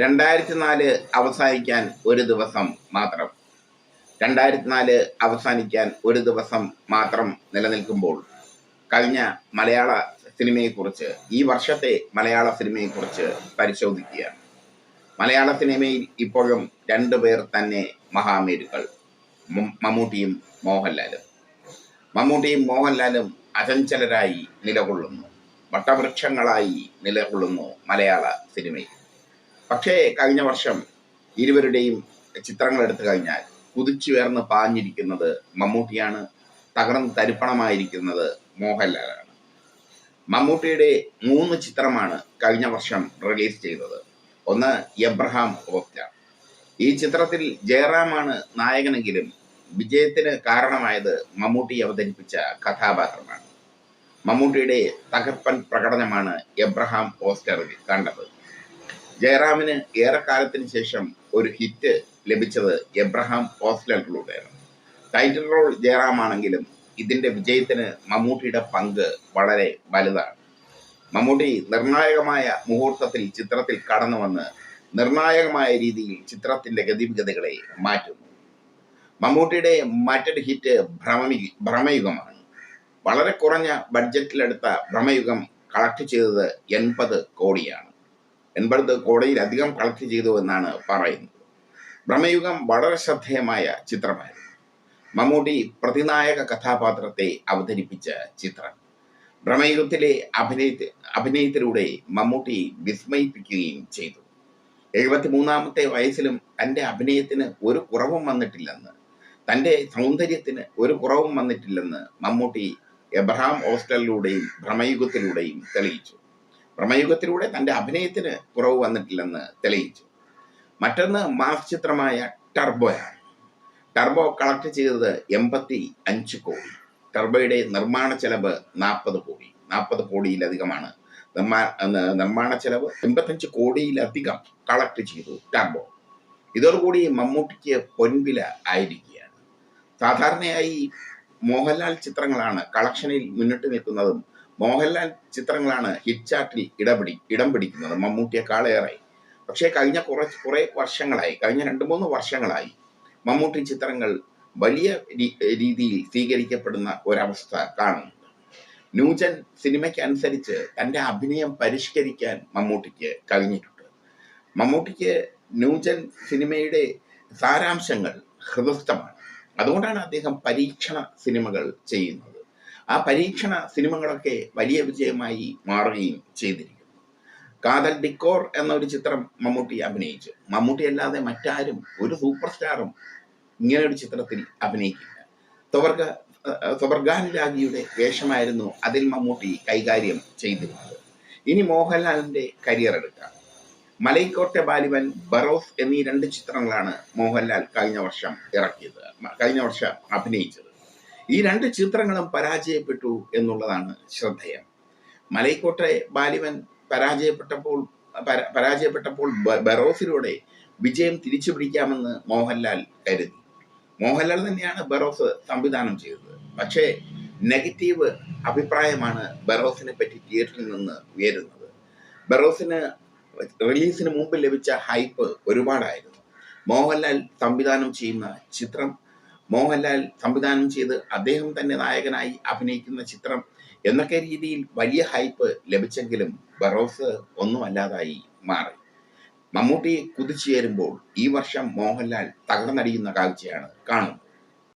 രണ്ടായിരത്തി നാല് അവസാനിക്കാൻ ഒരു ദിവസം മാത്രം. രണ്ടായിരത്തി നാല് അവസാനിക്കാൻ ഒരു ദിവസം മാത്രം നിലനിൽക്കുമ്പോൾ കഴിഞ്ഞ മലയാള സിനിമയെക്കുറിച്ച് ഈ വർഷത്തെ മലയാള സിനിമയെക്കുറിച്ച് പരിശോധിക്കുക മലയാള സിനിമയിൽ ഇപ്പോഴും രണ്ടു പേർ തന്നെ മഹാമേരുക്കൾ മമ്മൂട്ടിയും മോഹൻലാലും. മമ്മൂട്ടിയും മോഹൻലാലും അചഞ്ചലരായി നിലകൊള്ളുന്നു. വട്ടവൃക്ഷങ്ങളായി നിലകൊള്ളുന്നു മലയാള സിനിമയിൽ. പക്ഷേ കഴിഞ്ഞ വർഷം ഇരുവരുടെയും ചിത്രങ്ങൾ എടുത്തു കഴിഞ്ഞാൽ കുതിച്ചുയർന്ന് പാഞ്ഞിരിക്കുന്നത് മമ്മൂട്ടിയാണ്. തകർന്ന് തരിപ്പണമായിരിക്കുന്നത് മോഹൻലാലാണ്. മമ്മൂട്ടിയുടെ മൂന്ന് ചിത്രമാണ് കഴിഞ്ഞ വർഷം റിലീസ് ചെയ്തത്. ഒന്ന് എബ്രഹാം ഓസ്റ്റർ ഈ ചിത്രത്തിൽ ജയറാമാണ് നായകനെങ്കിലും വിജയത്തിന് കാരണമായത് മമ്മൂട്ടി അവതരിപ്പിച്ച കഥാപാത്രമാണ്. മമ്മൂട്ടിയുടെ തകർപ്പൻ പ്രകടനമാണ് എബ്രഹാം പോസ്റ്ററിൽ കണ്ടത്. ജയറാമിന് ഏറെക്കാലത്തിന് ശേഷം ഒരു ഹിറ്റ് ലഭിച്ചത് എബ്രഹാം ഓസ്ലറിലൂടെയാണ് ടൈറ്റിൽ റോൾ ജയറാം ആണെങ്കിലും ഇതിന്റെ വിജയത്തിന് മമ്മൂട്ടിയുടെ പങ്ക് വളരെ വലുതാണ്. മമ്മൂട്ടി നിർണായകമായ മുഹൂർത്തത്തിൽ ചിത്രത്തിൽ കടന്നു വന്ന് നിർണായകമായ രീതിയിൽ ചിത്രത്തിന്റെ ഗതിവിഗതികളെ മാറ്റുന്നു. മമ്മൂട്ടിയുടെ മറ്റൊരു ഹിറ്റ് ഭ്രമി ഭ്രമയുഗമാണ്. വളരെ കുറഞ്ഞ ബഡ്ജറ്റിലെടുത്ത ഭ്രമയുഗം കളക്ട് ചെയ്തത് എൺപത് കോടിയാണ്. എൺപത് കോടിയിലധികം കളക്ട് ചെയ്തു എന്നാണ് പറയുന്നത്. ഭ്രമയുഗം വളരെ ശ്രദ്ധേയമായ ചിത്രമായിരുന്നു. മമ്മൂട്ടി പ്രതിനായക കഥാപാത്രത്തെ അവതരിപ്പിച്ച ചിത്രം. ഭ്രമയുഗത്തിലെ അഭിനയ അഭിനയത്തിലൂടെ മമ്മൂട്ടി വിസ്മയിപ്പിക്കുകയും ചെയ്തു. എഴുപത്തിമൂന്നാമത്തെ വയസ്സിലും തന്റെ അഭിനയത്തിന് ഒരു കുറവും വന്നിട്ടില്ലെന്ന് തന്റെ സൗന്ദര്യത്തിന് ഒരു കുറവും വന്നിട്ടില്ലെന്ന് മമ്മൂട്ടി എബ്രഹാം ഹോസ്റ്റലിലൂടെയും ഭ്രമയുഗത്തിലൂടെയും തെളിയിച്ചു. ഭ്രമയുഗത്തിലൂടെ തന്റെ അഭിനയത്തിന് കുറവ് വന്നിട്ടില്ലെന്ന് തെളിയിച്ചു. മറ്റൊന്ന് മാസ് ചിത്രമായ ടർബോയാണ്. ടർബോ കളക്ട് ചെയ്തത് എൺപത്തി അഞ്ച് കോടി. ടർബോയുടെ നിർമ്മാണ ചെലവ് നാൽപ്പത് കോടി. നാൽപ്പത് കോടിയിലധികമാണ്. നിർമ്മാ നിർമ്മാണ ചെലവ് എൺപത്തഞ്ച് കോടിയിലധികം കളക്ട് ചെയ്തു ടർബോ. ഇതോടുകൂടി മമ്മൂട്ടിക്ക് പൊൻവില ആയിരിക്കുകയാണ്. സാധാരണയായി മോഹൻലാൽ ചിത്രങ്ങളാണ് കളക്ഷനിൽ മുന്നിട്ട് നിൽക്കുന്നതും മോഹൻലാൽ ചിത്രങ്ങളാണ് ഹിറ്റ് ചാർട്ടിൽ ഇടപിടി ഇടം പിടിക്കുന്നത്. മമ്മൂട്ടിയെക്കാളേറെ പക്ഷേ കഴിഞ്ഞ കുറച്ച് കുറെ വർഷങ്ങളായി കഴിഞ്ഞ രണ്ട് മൂന്ന് വർഷങ്ങളായി മമ്മൂട്ടി ചിത്രങ്ങൾ വലിയ രീതിയിൽ സ്വീകരിക്കപ്പെടുന്ന ഒരവസ്ഥ കാണുന്നുണ്ട്. ന്യൂജൻ സിനിമയ്ക്ക് അനുസരിച്ച് തന്റെ അഭിനയം പരിഷ്കരിക്കാൻ മമ്മൂട്ടിക്ക് കഴിഞ്ഞിട്ടുണ്ട്. മമ്മൂട്ടിക്ക് ന്യൂജൻ സിനിമയുടെ സാരാംശങ്ങൾ ഹൃദസ്ഥമാണ് അതുകൊണ്ടാണ് അദ്ദേഹം പരീക്ഷണ സിനിമകൾ ചെയ്യുന്നത്. ആ പരീക്ഷണ സിനിമകളൊക്കെ വലിയ വിജയമായി മാറുകയും ചെയ്തിരിക്കുന്നു. കാതൽ ഡിക്കോർ എന്നൊരു ചിത്രം മമ്മൂട്ടി അഭിനയിച്ചു. മമ്മൂട്ടി അല്ലാതെ മറ്റാരും ഒരു സൂപ്പർ സ്റ്റാറും ഇങ്ങനെ ഒരു ചിത്രത്തിൽ അഭിനയിക്കില്ല. സ്വവർഗ സ്വവർഗാനുരാഗിയുടെ വേഷമായിരുന്നു അതിൽ മമ്മൂട്ടി കൈകാര്യം ചെയ്തിരുന്നത്. ഇനി മോഹൻലാലിന്റെ കരിയർ എടുക്കാം. മലൈക്കോട്ടെ ബാലിവൻ ബറോസ് എന്നീ രണ്ട് ചിത്രങ്ങളാണ് മോഹൻലാൽ കഴിഞ്ഞ വർഷം ഇറക്കിയത് കഴിഞ്ഞ വർഷം അഭിനയിച്ചത്. ഈ രണ്ട് ചിത്രങ്ങളും പരാജയപ്പെട്ടു എന്നുള്ളതാണ് ശ്രദ്ധേയം. മലൈക്കോട്ടെ ബാലിവൻ പരാജയപ്പെട്ടപ്പോൾ പരാജയപ്പെട്ടപ്പോൾ ബറോഫിലൂടെ വിജയം തിരിച്ചു പിടിക്കാമെന്ന് മോഹൻലാൽ കരുതി. മോഹൻലാൽ തന്നെയാണ് ബറോസ് സംവിധാനം ചെയ്തത്. പക്ഷേ നെഗറ്റീവ് അഭിപ്രായമാണ് ബറോസിനെ പറ്റി തിയേറ്ററിൽ നിന്ന് ഉയരുന്നത്. ബറോസിന് റിലീസിന് മുമ്പ് ലഭിച്ച ഹൈപ്പ് ഒരുപാടായിരുന്നു. മോഹൻലാൽ സംവിധാനം ചെയ്യുന്ന ചിത്രം മോഹൻലാൽ സംവിധാനം ചെയ്ത് അദ്ദേഹം തന്നെ നായകനായി അഭിനയിക്കുന്ന ചിത്രം എന്നൊക്കെ രീതിയിൽ വലിയ ഹൈപ്പ് ലഭിച്ചെങ്കിലും ബറോസ് ഒന്നുമല്ലാതായി മാറി. മമ്മൂട്ടി കുതിച്ചുയരുമ്പോൾ ഈ വർഷം മോഹൻലാൽ തകർന്നടിയുന്ന കാഴ്ചയാണ് കാണുന്നത്.